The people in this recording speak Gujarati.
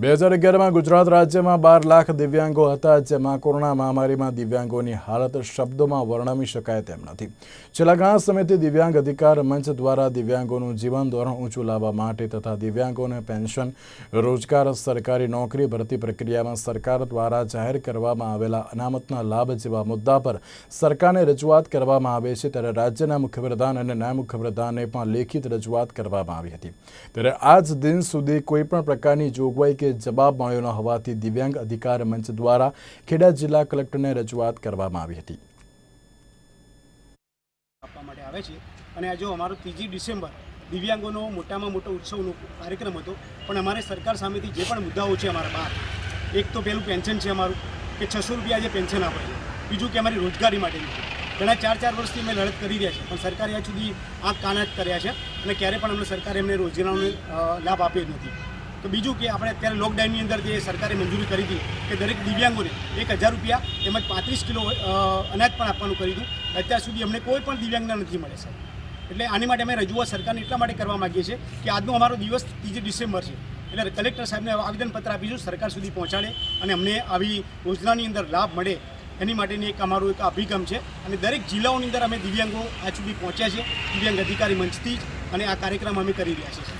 બે હજાર અગિયારમાં ગુજરાત રાજ્યમાં બાર લાખ દિવ્યાંગો હતા, જેમાં કોરોના મહામારીમાં દિવ્યાંગોની હાલત શબ્દોમાં વર્ણવી શકાય તેમ નથી. છેલ્લા ઘણા સમયથી દિવ્યાંગ અધિકાર મંચ દ્વારા દિવ્યાંગોનું જીવન ધોરણ ઊંચું લાવવા માટે તથા દિવ્યાંગોને પેન્શન, રોજગાર, સરકારી નોકરી, ભરતી પ્રક્રિયામાં સરકાર દ્વારા જાહેર કરવામાં આવેલા અનામતના લાભ જેવા મુદ્દા પર સરકારને રજૂઆત કરવામાં આવે છે, ત્યારે રાજ્યના મુખ્યપ્રધાન અને નાયબ મુખ્યપ્રધાને પણ લેખિત રજૂઆત કરવામાં આવી હતી. ત્યારે આજ દિન સુધી કોઈપણ પ્રકારની જોગવાઈ કે જવાબ મળ્યો ન હોવાથી દિવ્યાંગ અધિકાર મંચ દ્વારા ખેડા જિલ્લા કલેક્ટરને રજૂઆત કરવામાં આવી હતી. આપવા માટે આવે છે. અને આજે અમારો ત્રીજી ડિસેમ્બર દિવ્યાંગોનો મોટામાં મોટો ઉત્સવનો કાર્યક્રમ હતો, પણ અમારે સરકાર સામેથી જે પણ મુદ્દાઓ છે અમારા બહાર, એક તો પહેલું પેન્શન છે અમારું, કે છસો રૂપિયા જે પેન્શન આપે છે. બીજું કે અમારી રોજગારી માટેની છે. ઘણા ચાર ચાર વર્ષથી અમે લડત કરી રહ્યા છે, પણ સરકારે આજ સુધી આ કાન કર્યા છે અને ક્યારે પણ અમને સરકારે એમને રોજગારનો લાભ આપ્યો જ નથી. તો બીજું કે આપણે અત્યારે લોકડાઉનની અંદર જે સરકારે મંજૂરી કરી હતી કે દરેક દિવ્યાંગોને એક હજાર રૂપિયા તેમજ પાંત્રીસ કિલો અનાજ પણ આપવાનું કર્યું હતું. અત્યાર સુધી અમને કોઈ પણ દિવ્યાંગના નથી મળે સર એટલે આની માટે અમે રજૂઆત સરકારને એટલા માટે કરવા માગીએ છીએ કે આજનો અમારો દિવસ ત્રીજી ડિસેમ્બર છે. એટલે કલેક્ટર સાહેબને આવેદનપત્ર આપીશું, સરકાર સુધી પહોંચાડે અને અમને આવી યોજનાની અંદર લાભ મળે. એની માટેની એક અમારો એક અભિગમ છે અને દરેક જિલ્લાઓની અંદર અમે દિવ્યાંગો આજ સુધી પહોંચ્યા છે દિવ્યાંગ અધિકારી મંચથી જ અને આ કાર્યક્રમ અમે કરી રહ્યા છીએ.